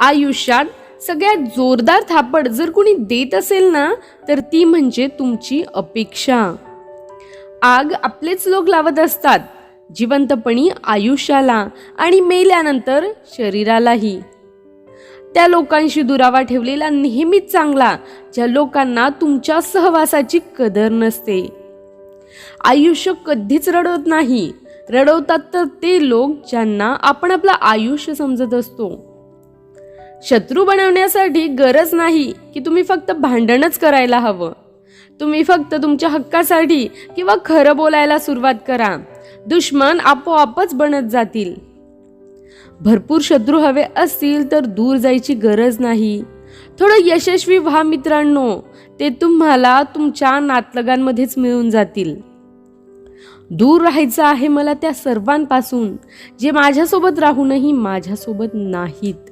आयुष्यात सगळ्यात जोरदार थापड जर कोणी देत असेल ना तर ती म्हणजे तुमची अपेक्षा. आग आपलेच लोक लावत असतात जिवंतपणी आयुष्याला आणि मेल्यानंतर शरीरालाही. त्या लोकांशी दुरावा ठेवलेला नेहमीच चांगला ज्या लोकांना तुमच्या सहवासाची कदर नसते. आयुष्य कधीच रडवत नाही. रडवतात तर ते लोक ज्यांना आपण आपलं आयुष्य समजत असतो. शत्रू बनवण्यासाठी गरज नाही की तुम्ही फक्त भांडणच करायला हवं. तुम्ही फक्त तुमच्या हक्कासाठी किंवा खरं बोलायला सुरुवात करा. दुश्मन आपोआपच बनत जातील. भरपूर शत्रू हवे असतील तर दूर जायची गरज नाही. थोडं यशस्वी व्हा मित्रांनो. ते तुम्हाला तुमच्या नातलगांमध्येच मिळून जातील. दूर राहायचं आहे मला त्या सर्वांपासून जे माझ्यासोबत राहूनही माझ्यासोबत नाहीत.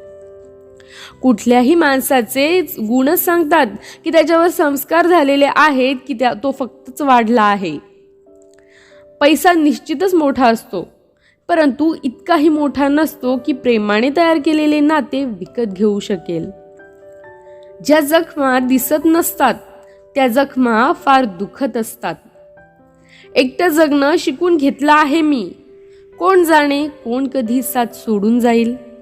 कुठल्याही माणसाचे गुणच सांगतात की त्याच्यावर संस्कार झालेले आहेत की त्या तो फक्तच वाढला आहे. पैसा निश्चितच मोठा असतो. परंतु इतकाही मोठा नसतो की प्रेमाने तयार केलेले नाते विकत घेऊ शकेल. ज्या जखमा दिसत नसतात त्या जखमा फार दुखत असतात. एकटं जगणं शिकून घेतलं आहे मी. कोण जाणे कोण कधी साथ सोडून जाईल?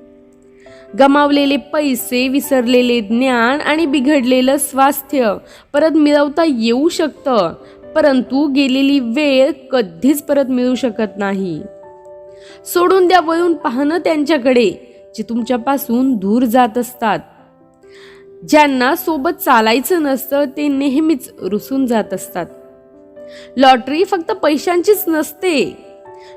गमावलेले पैसे विसरलेले ज्ञान आणि बिघडलेलं स्वास्थ्य परत मिळवता येऊ शकतं. परंतु गेलेली वेळ कधीच परत मिळू शकत नाही. सोडून द्या वळून पाहणं त्यांच्याकडे जे तुमच्यापासून दूर जात असतात. ज्यांना सोबत चालायचं नसतं ते नेहमीच रुसून जात असतात. लॉटरी फक्त पैशांचीच नसते.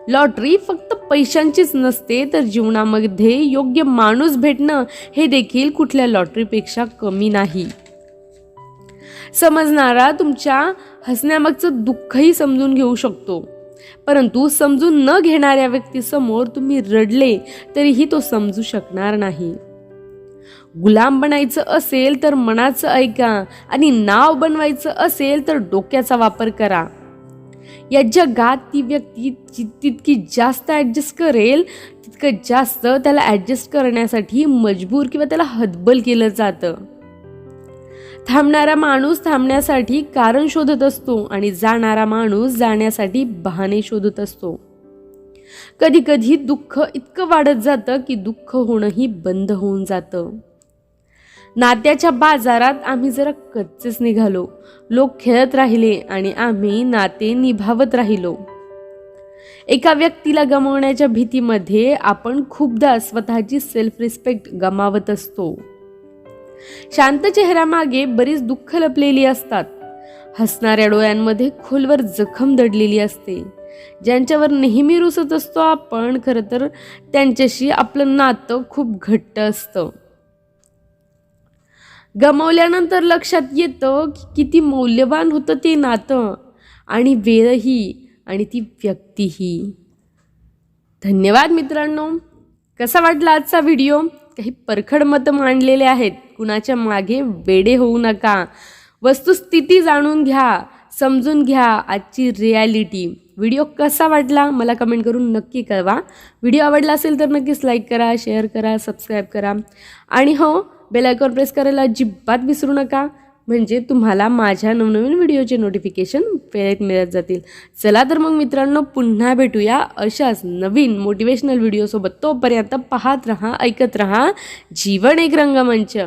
लॉटरी फक्त पैशांचीच नसते तर जीवनामध्ये योग्य माणूस भेटणं हे देखील कुठल्या लॉटरीपेक्षा कमी नाही. समजणारा तुमच्या हसण्यामागचं दुःखही समजून घेऊ शकतो. परंतु समजून न घेणाऱ्या व्यक्तीसमोर तुम्ही रडले तरीही तो समजू शकणार नाही. गुलाम बनायचं असेल तर मनाचं ऐका आणि नाव बनवायचं असेल तर डोक्याचा वापर करा. या जगात ती व्यक्ती तितकी जास्त ॲडजस्ट करेल तितकं जास्त त्याला ॲडजस्ट करण्यासाठी मजबूर किंवा त्याला हतबल केलं जातं. थांबणारा माणूस थांबण्यासाठी कारण शोधत असतो आणि जाणारा माणूस जाण्यासाठी बहाणे शोधत असतो. कधी कधी दुःख इतकं वाढत जातं की दुःख होणंही बंद होऊन जातं. नात्याच्या बाजारात आम्ही जरा कच्चेच निघालो. लोक खेळत राहिले आणि आम्ही नाते निभावत राहिलो. एका व्यक्तीला गमावण्याच्या भीतीमध्ये आपण खूपदा स्वतःची सेल्फ रिस्पेक्ट गमावत असतो. शांत चेहऱ्यामागे बरीच दुःख लपलेली असतात. हसणाऱ्या डोळ्यांमध्ये खोलवर जखम दडलेली असते. ज्यांच्यावर नेहमी रुसत असतो आपण खरं तर त्यांच्याशी आपलं नातं खूप घट्ट असतं. गमावल्यानंतर लक्षात येतं की किती मौल्यवान होतं ते नातं. आणि वेळही आणि ती व्यक्तीही. धन्यवाद मित्रांनो. कसा वाटला आजचा व्हिडिओ? काही परखड मतं मांडलेले आहेत. कुणाच्या मागे वेडे होऊ नका. वस्तुस्थिती जाणून घ्या समजून घ्या आजची रियालिटी व्हिडिओ कसा वाटला? मला कमेंट करून नक्की कळवा. व्हिडिओ आवडला असेल तर नक्कीच लाईक करा शेअर करा सबस्क्राईब करा. आणि हो बेल आयकॉन प्रेस करायला अजिबात विसरू नका. म्हणजे तुम्हाला माझ्या नवनवीन व्हिडिओचे नोटिफिकेशन वेळेत मिळत जातील. चला तर मग मित्रांनो पुन्हा भेटूया अशाच नवीन मोटिवेशनल व्हिडिओसोबत तोपर्यंत पाहत राहा ऐकत रहा. जीवन एक रंगमंच.